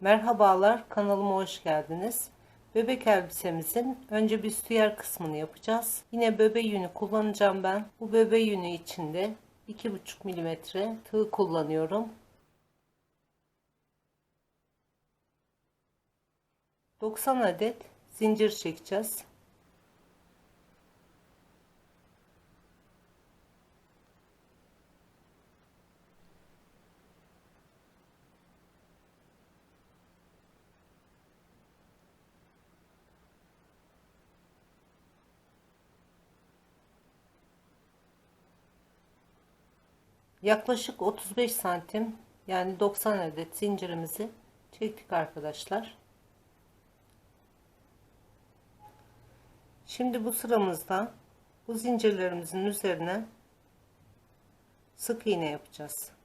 Merhabalar kanalıma hoş geldiniz. Bebek elbisemizin önce büstiyer kısmını yapacağız. Yine bebe yünü kullanacağım ben. Bu bebe yünü içinde 2,5 milimetre tığ kullanıyorum. 90 adet zincir çekeceğiz. Yaklaşık 35 santim yani 90 adet zincirimizi çektik arkadaşlar. Şimdi bu sıramızda bu zincirlerimizin üzerine sık iğne yapacağız.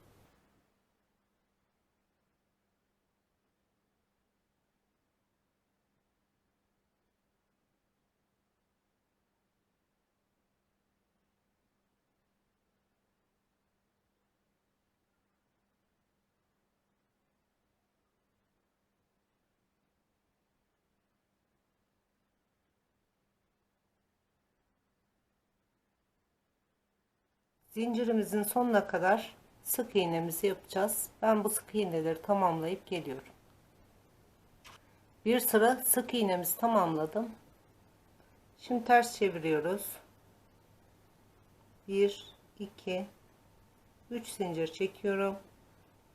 Zincirimizin sonuna kadar sık iğnemizi yapacağız. Ben bu sık iğneleri tamamlayıp geliyorum. Bir sıra sık iğnemizi tamamladım. Şimdi ters çeviriyoruz. 1 2 3 zincir çekiyorum.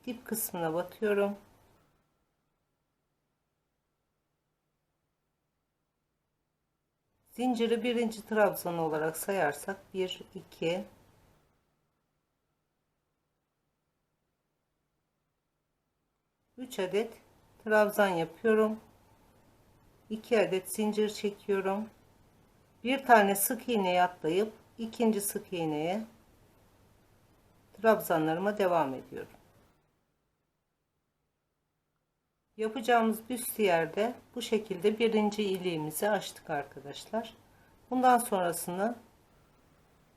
Dip kısmına batıyorum. Zinciri birinci trabzan olarak sayarsak 1 2 3 adet trabzan yapıyorum. 2 adet zincir çekiyorum. Bir tane sık iğneye atlayıp ikinci sık iğneye trabzanlarıma devam ediyorum. Yapacağımız büstiyerde bu şekilde birinci iliğimizi açtık arkadaşlar. Bundan sonrasını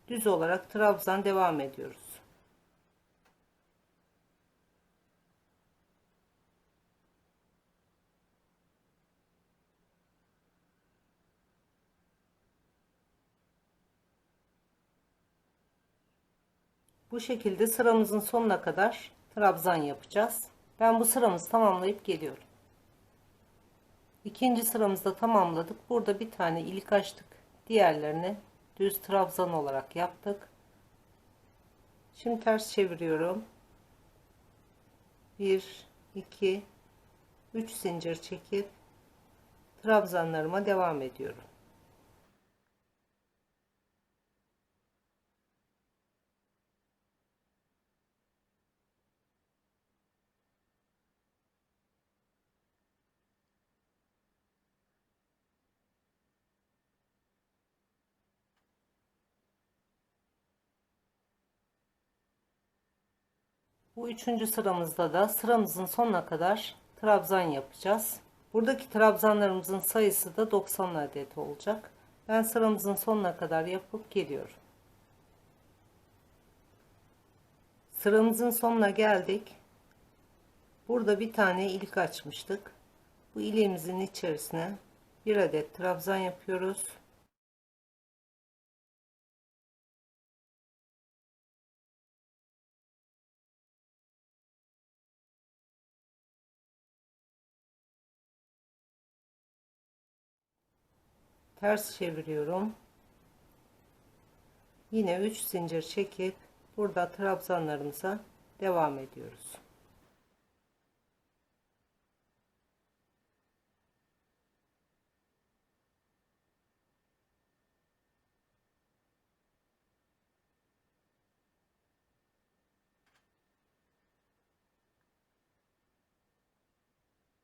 düz olarak trabzan devam ediyoruz Bu şekilde sıramızın sonuna kadar trabzan yapacağız. Ben bu sıramızı tamamlayıp geliyorum. İkinci sıramızda tamamladık. Burada bir tane ilik açtık. Diğerlerini düz trabzan olarak yaptık. Şimdi ters çeviriyorum. 1 2 3 zincir çekip trabzanlarıma devam ediyorum. Bu üçüncü sıramızda da sıramızın sonuna kadar trabzan yapacağız. Buradaki trabzanlarımızın sayısı da 90 adet olacak. Ben sıramızın sonuna kadar yapıp geliyorum. Sıramızın sonuna geldik. Burada bir tane ilik açmıştık. Bu iliğimizin içerisine bir adet trabzan yapıyoruz. Ters çeviriyorum. Yine 3 zincir çekip burada trabzanlarımıza devam ediyoruz.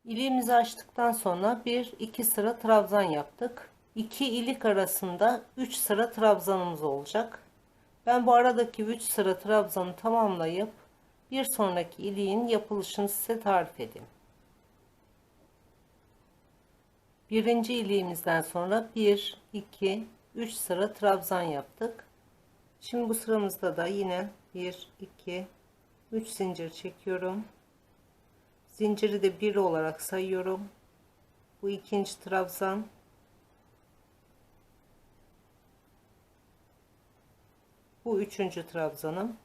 İliğimizi açtıktan sonra bir iki sıra trabzan yaptık 2 ilik arasında 3 sıra trabzanımız olacak. Ben bu aradaki 3 sıra trabzanı tamamlayıp bir sonraki iliğin yapılışını size tarif edeyim. Birinci iliğimizden sonra 1, 2, 3 sıra trabzan yaptık. Şimdi bu sıramızda da yine 1, 2, 3 zincir çekiyorum. Zinciri de 1 olarak sayıyorum. Bu ikinci trabzan. Bu üçüncü trabzanım.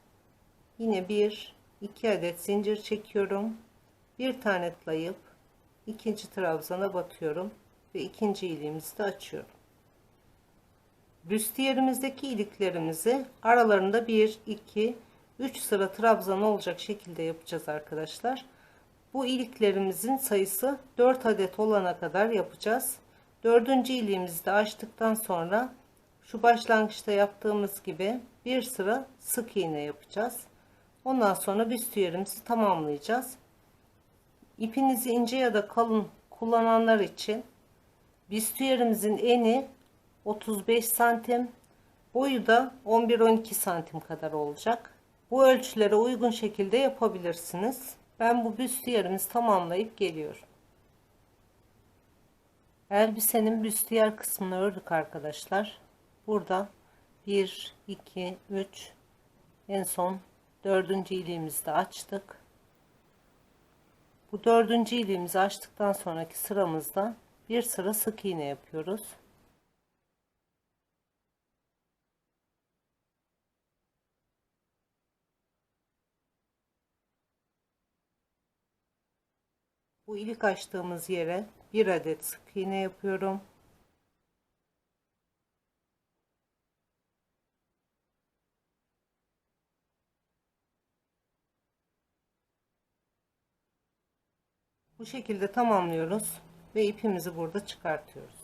Yine bir, iki adet zincir çekiyorum. Bir tane tıklayıp ikinci trabzana batıyorum ve ikinci iliğimizi de açıyorum. Büstiyerimizdeki iliklerimizi aralarında 1, 2, 3 sıra trabzan olacak şekilde yapacağız arkadaşlar. Bu iliklerimizin sayısı 4 adet olana kadar yapacağız. Dördüncü iliğimizi de açtıktan sonra şu başlangıçta yaptığımız gibi bir sıra sık iğne yapacağız. Ondan sonra büstiyerimizi tamamlayacağız. İpinizi ince ya da kalın kullananlar için büstiyerimizin eni 35 santim boyu da 11-12 santim kadar olacak. Bu ölçülere uygun şekilde yapabilirsiniz. Ben bu büstiyerimizi tamamlayıp geliyorum. Elbisenin büstiyer kısmını ördük arkadaşlar. Burada 1, 2, 3 en son dördüncü iliğimizi açtık. Bu dördüncü iliğimizi açtıktan sonraki sıramızda bir sıra sık iğne yapıyoruz. Bu ilik açtığımız yere bir adet sık iğne yapıyorum. Bu şekilde tamamlıyoruz ve ipimizi burada çıkartıyoruz.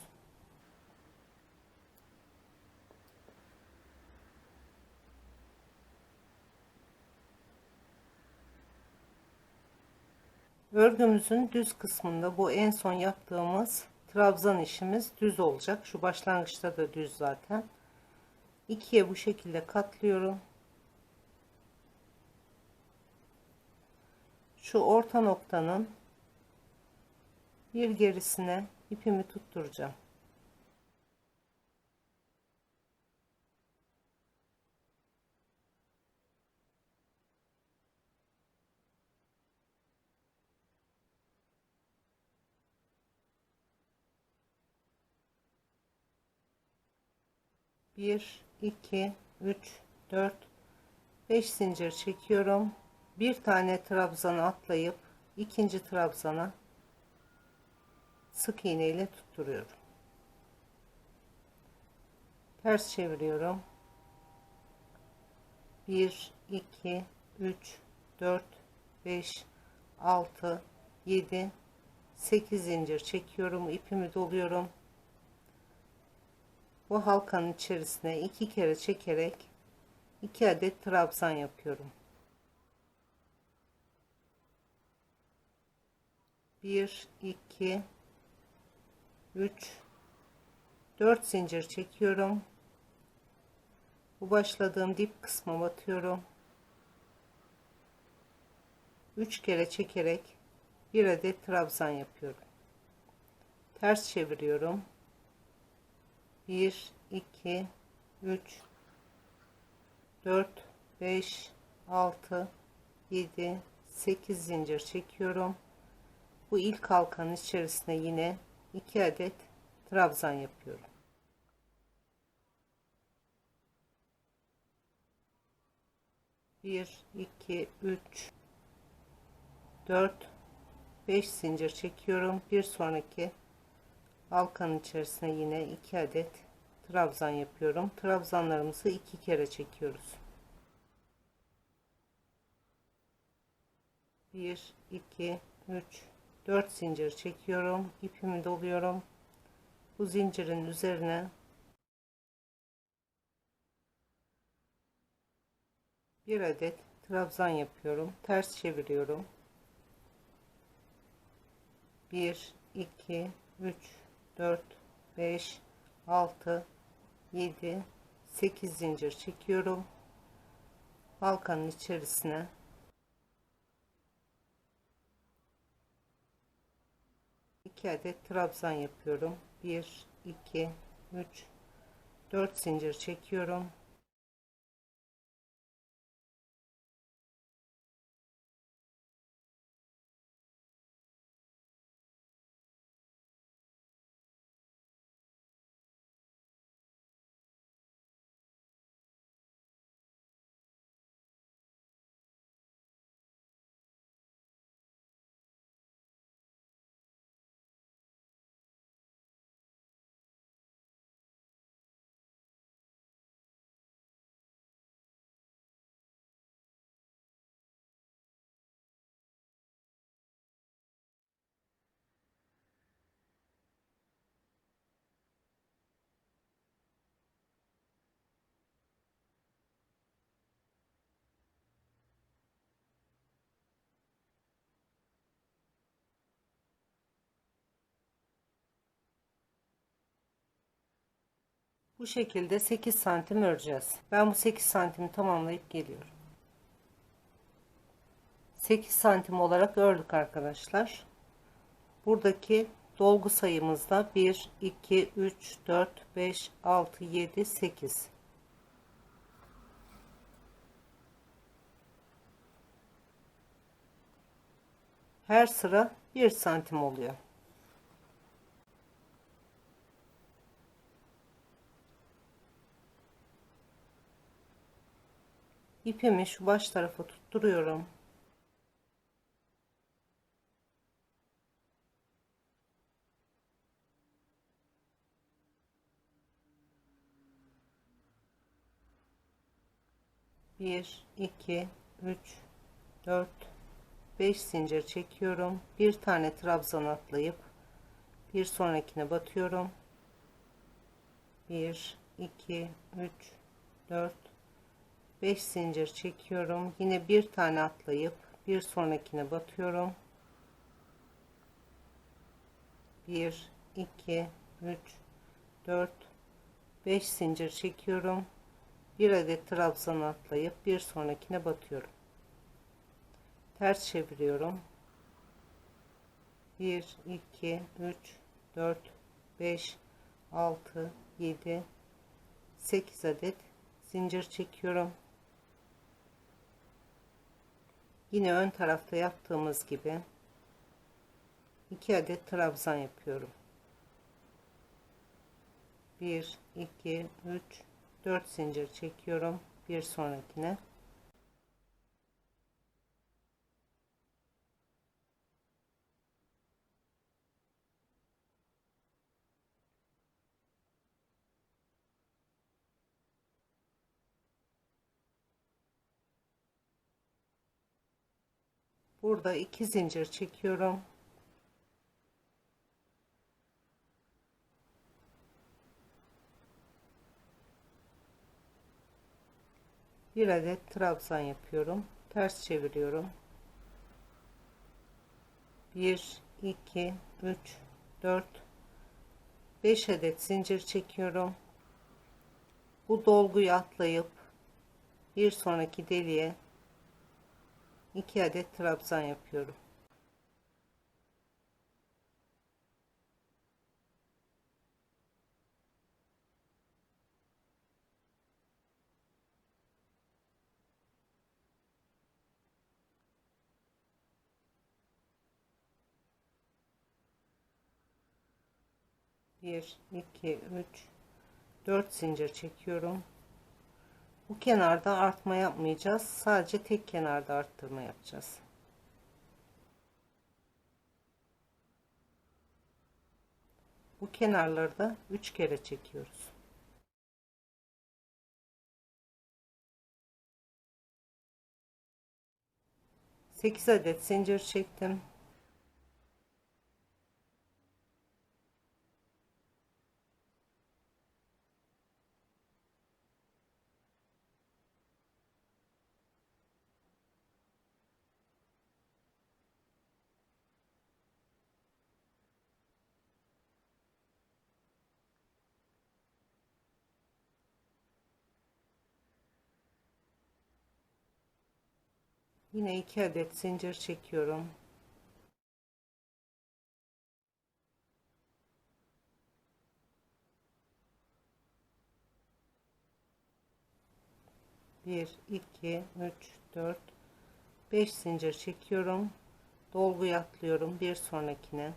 Örgümüzün düz kısmında bu en son yaptığımız trabzan işimiz düz olacak. Şu başlangıçta da düz zaten. İkiye bu şekilde katlıyorum. Şu orta noktanın bir gerisine ipimi tutturacağım. Bir, iki, üç, dört, beş zincir çekiyorum. Bir tane trabzana atlayıp ikinci trabzana sık iğne ile tutturuyorum. Ters çeviriyorum. 1 2 3 4 5 6 7 8 zincir çekiyorum. ipimi doluyorum. Bu halkanın içerisine iki kere çekerek iki adet trabzan yapıyorum. 1 2 3 4 zincir çekiyorum. Bu başladığım dip kısma batıyorum 3 kere çekerek bir adet trabzan yapıyorum. Ters çeviriyorum. 1 2 3 4 5 6 7 8 zincir çekiyorum. Bu ilk halkanın içerisine yine 2 adet trabzan yapıyorum. Bir, iki, üç, dört, beş zincir çekiyorum. Bir sonraki halkanın içerisine yine iki adet trabzan yapıyorum. Trabzanlarımızı iki kere çekiyoruz. Bir, iki, üç, 4 zincir çekiyorum ipimi doluyorum. Bu zincirin üzerine bir adet trabzan yapıyorum ters çeviriyorum. 1 2 3 4 5 6 7 8 zincir çekiyorum. Halkanın içerisine 2 adet trabzan yapıyorum. 1 2 3 4 zincir çekiyorum Bu şekilde 8 santim öreceğiz. Ben bu 8 santimi tamamlayıp geliyorum. 8 santim olarak ördük arkadaşlar. Buradaki dolgu sayımızda 1, 2, 3, 4, 5, 6, 7, 8. Her sıra 1 santim oluyor. İpimi şu baş tarafa tutturuyorum. Bir, iki, üç, dört, 5 zincir çekiyorum bir tane trabzan atlayıp bir sonrakine batıyorum 1 2 3 4 5 zincir çekiyorum. Yine bir tane atlayıp bir sonrakine batıyorum. 1 2 3 4 5 zincir çekiyorum. Bir adet trabzan atlayıp bir sonrakine batıyorum. Ters çeviriyorum. 1 2 3 4 5 6 7 8 adet zincir çekiyorum yine ön tarafta yaptığımız gibi 2 adet trabzan yapıyorum. 1 2 3 4 zincir çekiyorum. Bir sonrakine burada iki zincir çekiyorum. Bir adet trabzan yapıyorum. Ters çeviriyorum. 1 2 3 4 5 adet zincir çekiyorum. Bu dolguyu atlayıp bir sonraki deliğe 2 adet trabzan yapıyorum. Bir, iki, üç, dört zincir çekiyorum. Bu kenarda artma yapmayacağız. Sadece tek kenarda arttırma yapacağız. Bu kenarları da 3 kere çekiyoruz. Sekiz adet zincir çektim. Yine iki adet zincir çekiyorum. Bir, iki, üç, dört, beş zincir çekiyorum. Dolgu atlıyorum bir sonrakine.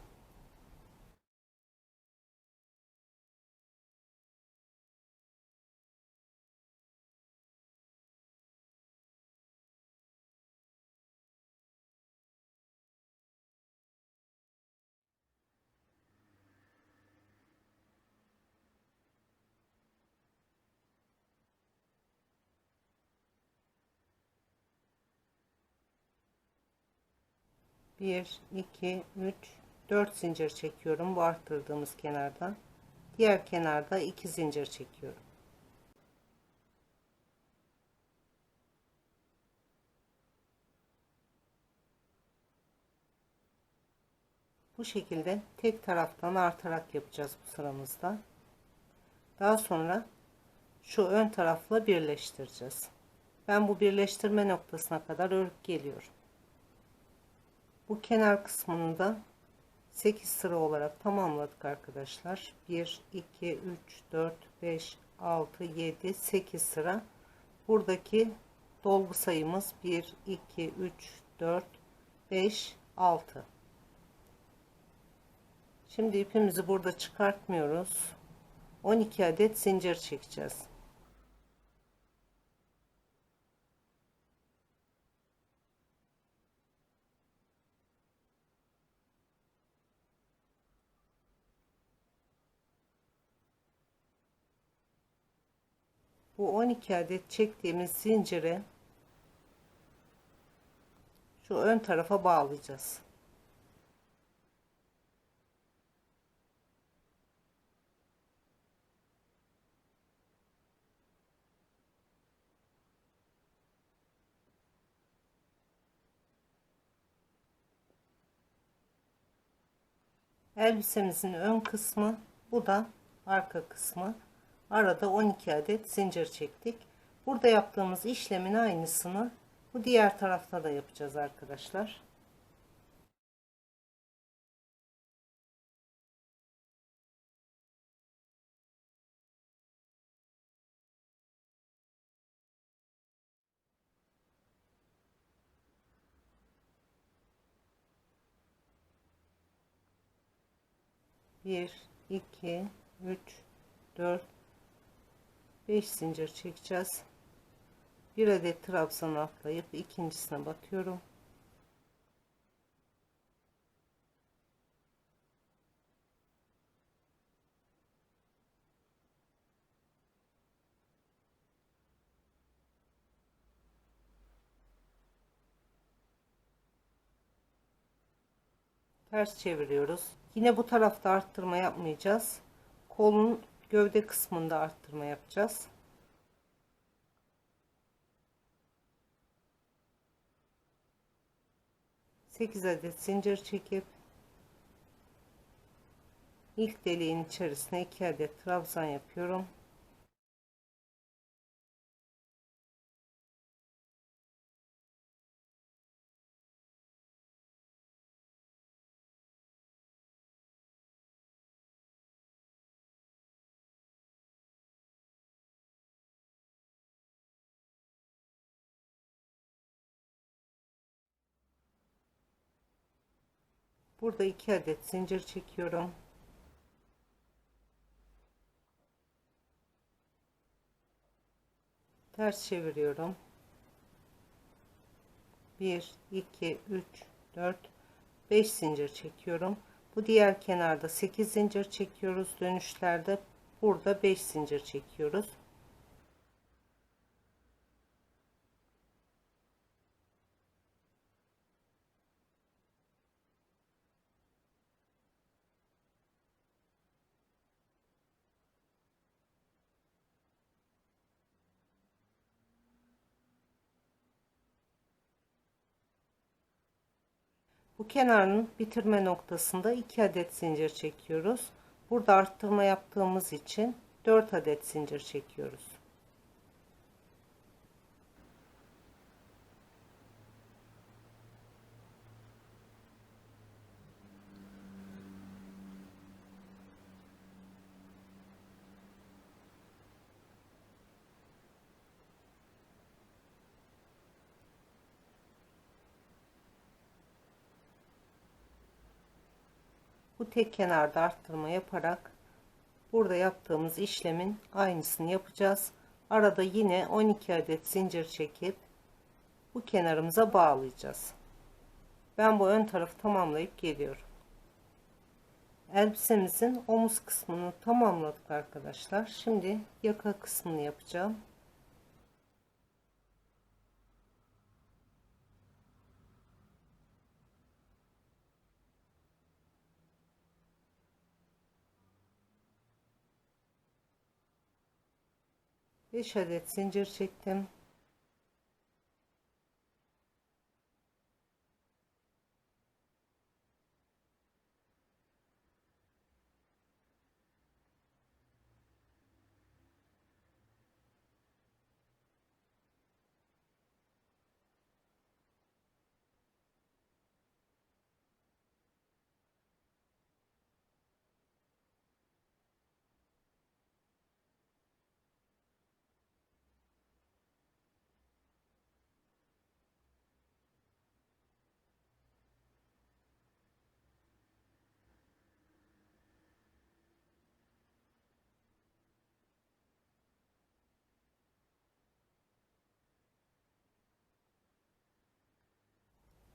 1 2 3 4 zincir çekiyorum bu arttırdığımız kenardan diğer kenarda 2 zincir çekiyorum bu şekilde tek taraftan artarak yapacağız bu sıramızda daha sonra şu ön tarafla birleştireceğiz. Ben bu birleştirme noktasına kadar örüp geliyorum. Bu kenar kısmını da 8 sıra olarak tamamladık arkadaşlar. 1, 2, 3, 4, 5, 6, 7, 8 sıra. Buradaki dolgu sayımız 1, 2, 3, 4, 5, 6. Şimdi ipimizi burada çıkartmıyoruz. 12 adet zincir çekeceğiz. Bu 12 adet çektiğimiz zinciri şu ön tarafa bağlayacağız. Elbisemizin ön kısmı, bu da arka kısmı. Arada 12 adet zincir çektik. Burada yaptığımız işlemin aynısını bu diğer tarafta da yapacağız arkadaşlar. Bir, iki, üç, dört, 5 zincir çekeceğiz. Bir adet trabzan atlayıp ikincisine batıyorum. ters çeviriyoruz. Yine bu tarafta arttırma yapmayacağız. Kolun gövde kısmında arttırma yapacağız. Sekiz adet zincir çekip ilk deliğin içerisine iki adet trabzan yapıyorum. Burada iki adet zincir çekiyorum. Ters çeviriyorum. 1 2 3 4 5 zincir çekiyorum. Bu diğer kenarda 8 zincir çekiyoruz. Dönüşlerde burada 5 zincir çekiyoruz. Bu kenarın bitirme noktasında 2 adet zincir çekiyoruz. Burada arttırma yaptığımız için 4 adet zincir çekiyoruz. Bu tek kenarda arttırma yaparak burada yaptığımız işlemin aynısını yapacağız. Arada yine 12 adet zincir çekip bu kenarımıza bağlayacağız. Ben bu ön tarafı tamamlayıp geliyorum. Elbisemizin omuz kısmını tamamladık arkadaşlar. Şimdi yaka kısmını yapacağım. 5 adet zincir çektim.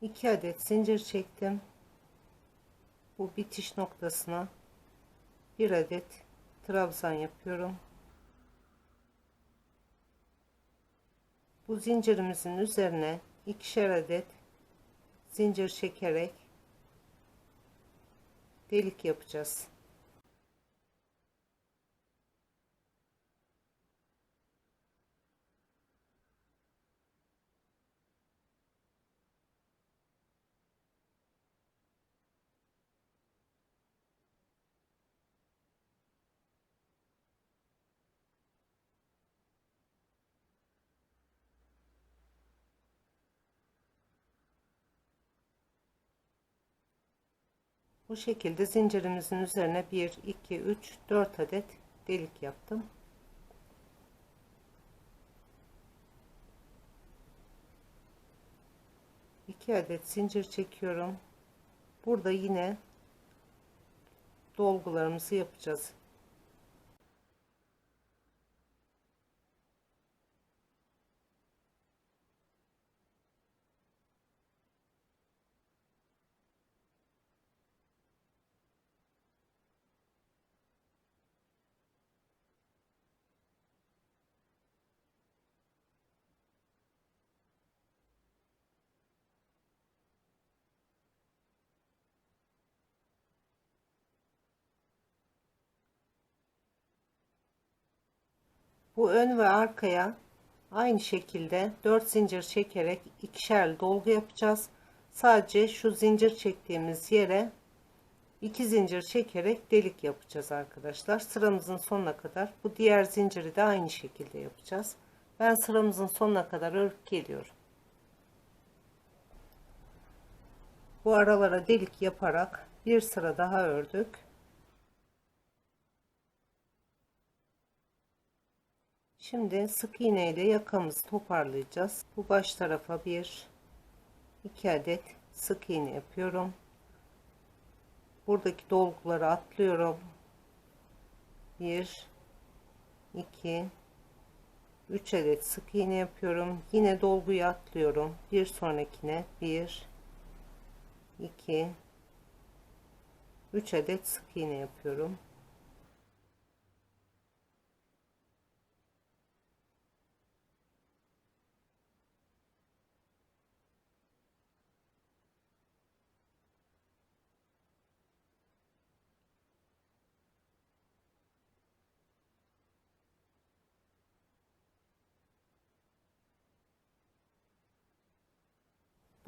2 adet zincir çektim. Bu bitiş noktasına bir adet trabzan yapıyorum. Bu zincirimizin üzerine ikişer adet zincir çekerek delik yapacağız. Bu şekilde zincirimizin üzerine 1, 2, 3, 4 adet delik yaptım. İki adet zincir çekiyorum. Burada yine dolgularımızı yapacağız. Bu ön ve arkaya aynı şekilde 4 zincir çekerek ikişer dolgu yapacağız. Sadece şu zincir çektiğimiz yere 2 zincir çekerek delik yapacağız arkadaşlar. Sıramızın sonuna kadar bu diğer zinciri de aynı şekilde yapacağız. Ben sıramızın sonuna kadar örüp geliyorum. Bu aralara delik yaparak bir sıra daha ördük. Şimdi sık iğne ile yakamızı toparlayacağız. Bu baş tarafa bir iki adet sık iğne yapıyorum. Buradaki dolguları atlıyorum. Bir, iki, üç adet sık iğne yapıyorum. Yine dolguyu atlıyorum. Bir sonrakine bir, iki, üç adet sık iğne yapıyorum.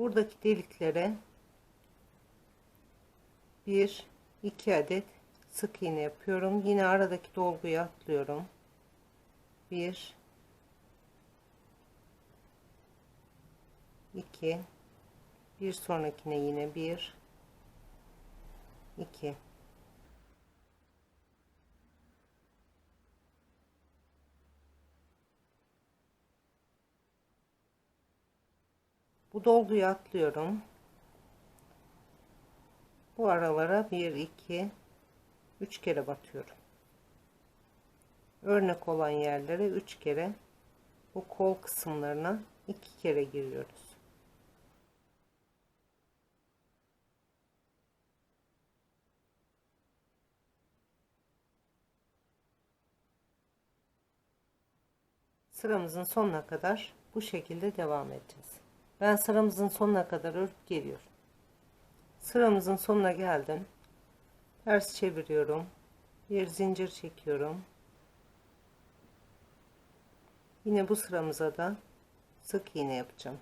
Buradaki deliklere bir iki adet sık iğne yapıyorum. Yine aradaki dolguyu atlıyorum. Bir iki bir sonrakine yine bir iki bu dolguyu atlıyorum. Bu aralara 1 2 3 kere batıyorum. Örnek olan yerlere 3 kere bu kol kısımlarına 2 kere giriyoruz. Sıramızın sonuna kadar bu şekilde devam edeceğiz ben sıramızın sonuna kadar örüp geliyorum. Sıramızın sonuna geldim. Ters çeviriyorum. Bir zincir çekiyorum. Yine bu sıramıza da sık iğne yapacağım.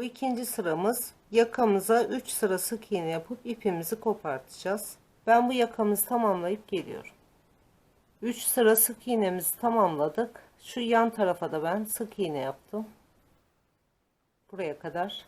Bu ikinci sıramız yakamıza 3 sıra sık iğne yapıp ipimizi kopartacağız. Ben bu yakamızı tamamlayıp geliyorum. 3 sıra sık iğnemizi tamamladık. Şu yan tarafa da ben sık iğne yaptım. Buraya kadar